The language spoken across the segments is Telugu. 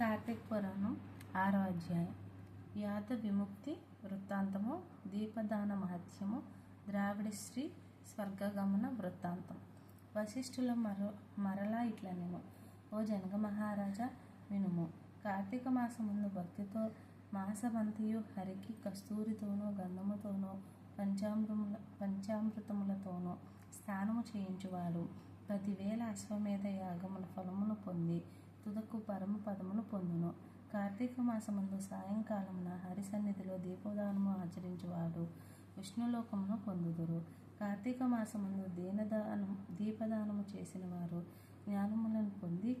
కార్తీక పురాణం ఆరో అధ్యాయం. యాత విముక్తి వృత్తాంతము దీపదాన మహత్యము ద్రావిడశ్రీ స్వర్గగమన వృత్తాంతం. వశిష్ఠుల మరో మరలా ఇట్లా నేను ఓ జనగ మహారాజా వినుము. కార్తీక మాసముందు భక్తితో మాసమంతయు హరికి కస్తూరితోనూ గంధముతోనూ పంచామృముల పంచామృతములతోనూ స్నానము చేయించువాడు. పదివేల అశ్వమేధ యాగముల ఫలమును పొంది తుదకు పరమ పదమును పొందును. కార్తీక మాసమందు సాయంకాలమున హరి సన్నిధిలో దీపోదానము ఆచరించువాడు. విష్ణులోకమును పొందుదురు. కార్తీక మాసమందు దీనదానం దీపదానము చేసిన వారు జ్ఞానములను పొంది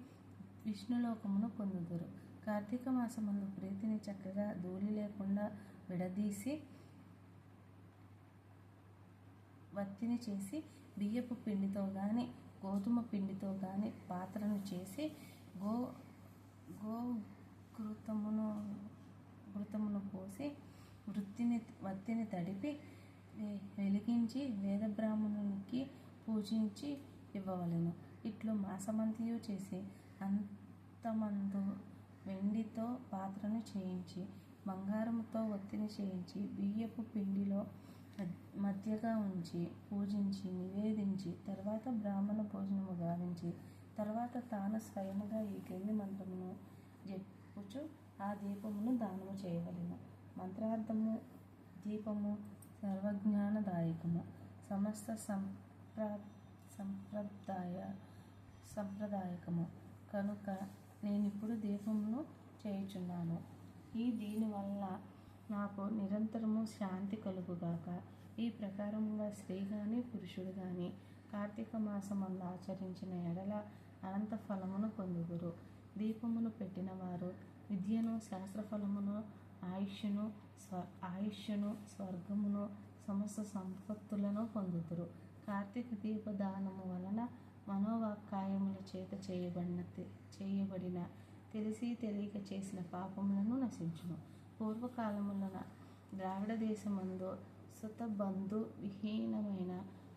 విష్ణులోకమును పొందుదురు. కార్తీక మాసమందు ప్రీతిని చక్కగా ధూళి లేకుండా విడదీసి వత్తిని చేసి బియ్యపు పిండితో కానీ గోధుమ పిండితో కానీ పాత్రను చేసి గో గో ఘృతమును ఘృతమును పోసి వృత్తిని వత్తిని తడిపి వెలిగించి వేద బ్రాహ్మణునికి పూజించి ఇవ్వవలెను. ఇట్లు మాసమంతియు చేసి అంతమందు వెండితో పాత్రను చేయించి బంగారముతో ఒత్తిని చేయించి బియ్యపు పిండిలో మధ్యగా ఉంచి పూజించి నివేదించి తర్వాత బ్రాహ్మణ భోజనము గావించి తర్వాత తాను స్వయముగా ఈ క్రింది మంత్రమును చెప్పుచు ఆ దీపమును దానము చేయవలెను. మంత్రార్థము దీపము సర్వజ్ఞానదాయకము. సమస్త సంప్ర సంప్రదాయ సంప్రదాయకము. కనుక నేనిప్పుడు దీపమును చేయుచున్నాను. ఈ దీనివల్ల నాకు నిరంతరము శాంతి కలుగుగాక ఈ ప్రకారముగా స్త్రీ కానీ పురుషుడు కానీ కార్తీక మాసమందు ఆచరించిన ఎడల అనంత ఫలమును పొందుదురు. దీపమును పెట్టిన వారు విద్యను శాస్త్రఫలమును ఆయుష్ను స్వ ఆయుష్ను స్వర్గమును సమస్త సంపత్తులను పొందుతురు కార్తీక దీపదానము వలన మనోవాక్కాయముల చేత చేయబడిన చేయబడిన తెలిసి తెలియక చేసిన పాపములను నశించును. పూర్వకాలములన ద్రావిడ దేశమందు సుతబంధు విహీనమైన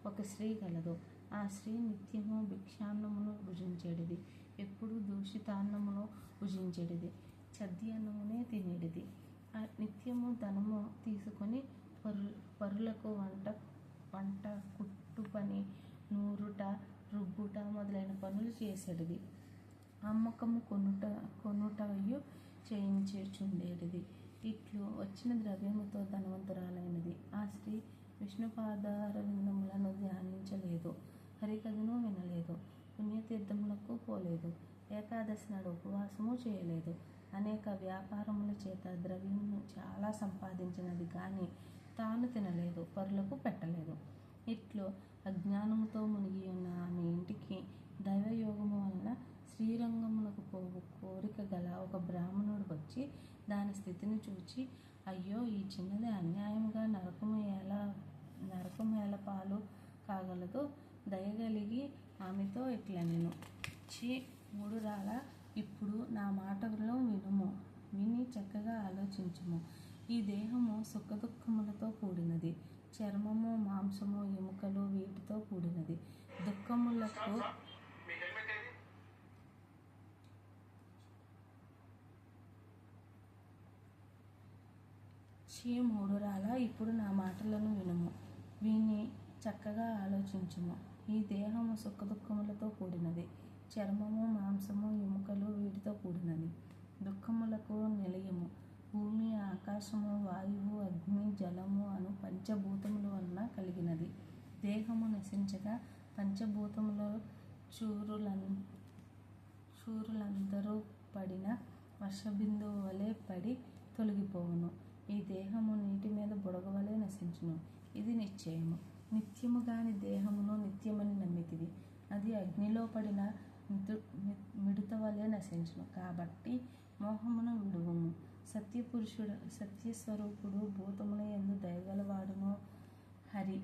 ఒక స్త్రీ కలదు. ఆ స్త్రీ నిత్యము భిక్షాన్నమును భుజించేటిది ఎప్పుడు దూషితాన్నమును భుజించేడిది. చద్యాన్నమునే తినేడిది. ఆ నిత్యము ధనము తీసుకొని పరు పరులకు వంట వంట కుట్టు పని నూరుట రుబ్బుట మొదలైన పనులు చేసేటిది అమ్మకము కొనుట కొనుటయు చేయించుచుండేటిది ఇట్లు వచ్చిన ద్రవ్యముతో ధనవంతురాలైనది. ఆ స్త్రీ విష్ణుపాదారవిందములను ధ్యానించలేదు. హరికథను వినలేదు. పుణ్యతీర్థములకు పోలేదు. ఏకాదశి నాడు ఉపవాసము చేయలేదు. అనేక వ్యాపారముల చేత ద్రవ్యమును చాలా సంపాదించినది కానీ తాను తినలేదు పరులకు పెట్టలేదు. ఇట్లు అజ్ఞానముతో మునిగి ఉన్న ఆమె ఇంటికి దైవయోగము వలన శ్రీరంగమునకు పోవు కోరిక గల ఒక బ్రాహ్మణుడు వచ్చి దాని స్థితిని చూచి అయ్యో ఈ చిన్నది అన్యాయంగా నరకము ఎలా నరకము ఎలా పాలు కాగలదు. దయగలిగి ఆమెతో ఇట్లా నేను. చీ మూడు రాల. ఇప్పుడు నా మాటలో వినుము. విని చక్కగా ఆలోచించుము. ఈ దేహము సుఖదుఖములతో కూడినది. చర్మము మాంసము ఎముకలు వీటితో కూడినది. దుఃఖములకు చీ మూడు రాల. ఇప్పుడు నా మాటలను వినుము. విని చక్కగా ఆలోచించుము. ఈ దేహము సుఖదుఖములతో కూడినది. చర్మము మాంసము ఎముకలు వీటితో కూడినది. దుఃఖములకు నిలయము. భూమి ఆకాశము వాయువు అగ్ని జలము అను పంచభూతముల వలన కలిగినది. దేహము నశించగా పంచభూతముల చూరులం చూరులందరూ పడిన వర్షబిందువు వలె పడి తొలగిపోవును. ఈ దేహము నీటి మీద బుడగ వలె నశించును. ఇది నిశ్చయము. నిత్యము కాని దేహమును నిత్యమని నమ్మితివి. అది అగ్నిలో పడిన మిదు మిడత వలె నశించును. కాబట్టి మోహమును విడువము సత్యపురుషుడు సత్యస్వరూపుడు భూతముల ఎందు దయగలవాడును హరి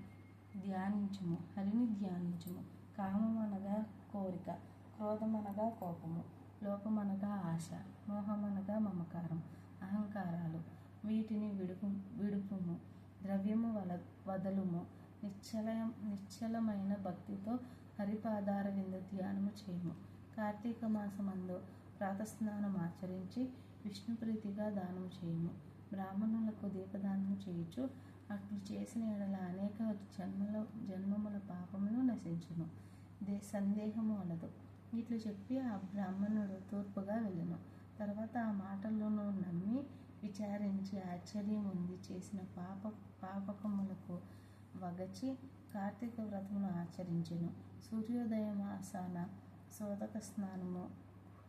ధ్యానించుము. హరిని ధ్యానించుము. కామం అనగా కోరిక క్రోధం అనగా కోపము లోపం అనగా ఆశ మోహం అనగా మమకారం అహంకారాలు. వీటిని విడుపు విడుపుము. ద్రవ్యము వల వదలుము. నిశ్చలయం నిశ్చలమైన భక్తితో హరిపాదార విందు ధ్యానము చేయము. కార్తీక మాసమందు ప్రాతస్నానం ఆచరించి విష్ణుప్రీతిగా దానం చేయుము. బ్రాహ్మణులకు దీపదానం చేయొచ్చు అట్లు చేసిన ఎడల అనేక జన్మల జన్మముల పాపములు నశించును. దే సందేహము అనదు. ఇట్లు చెప్పి ఆ బ్రాహ్మణుడు తూర్పుగా వెళ్ళను. తర్వాత ఆ మాటలను నమ్మి విచారించి ఆశ్చర్యం ఉంది చేసిన పాప పాపకములకు వగచి కార్తీక వ్రతమును ఆచరించెను. సూర్యోదయమాసాన శోధక స్నానము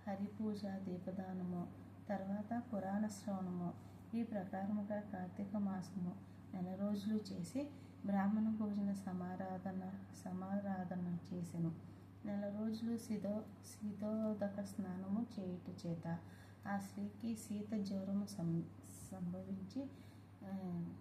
హరిపూజ దీపదానము తర్వాత పురాణ శ్రవణము. ఈ ప్రకారముగా కార్తీక మాసము నెల రోజులు చేసి బ్రాహ్మణ భోజన సమారాధన సమారాధన చేసెను. నెల రోజులు శీతో శీతోదక స్నానము చేయుట చేత ఆ స్త్రీకి శీత జ్వరము సం సంభవించి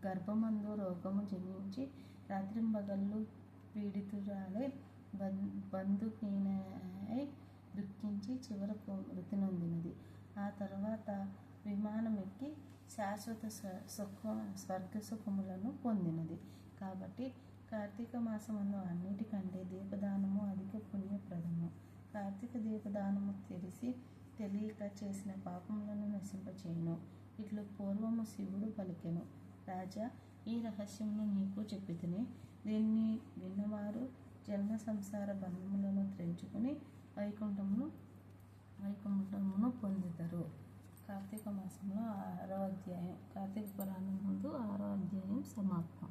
గర్భమందు రోగము జన్మించి రాత్రింబగళ్ళు పీడితురాలై బం బంధుహీనై దుఃఖించి చివరకు మృతి నొందినది. ఆ తర్వాత విమానం ఎక్కి శాశ్వత స్వ- సుఖ స్వర్గ సుఖములను పొందినది. కాబట్టి కార్తీక మాసమందు అన్నిటికంటే దీపదానము అధిక పుణ్యప్రదము. కార్తీక దీపదానము తెలిసి తెలియక చేసిన పాపములను నశింపచేయును. ఇట్లు పూర్వము శివుడు పలికెను. రాజా ఈ రహస్యమును నీకు చెప్పితిని. దీన్ని విన్నవారు జన్మ సంసార బంధములను త్రెంచుకుని వైకుంఠమును వైకుంఠమును పొందుతారు. కార్తీక మాసంలో ఆరో అధ్యాయం కార్తీక పురాణం ముందు ఆరో అధ్యాయం సమాప్తం.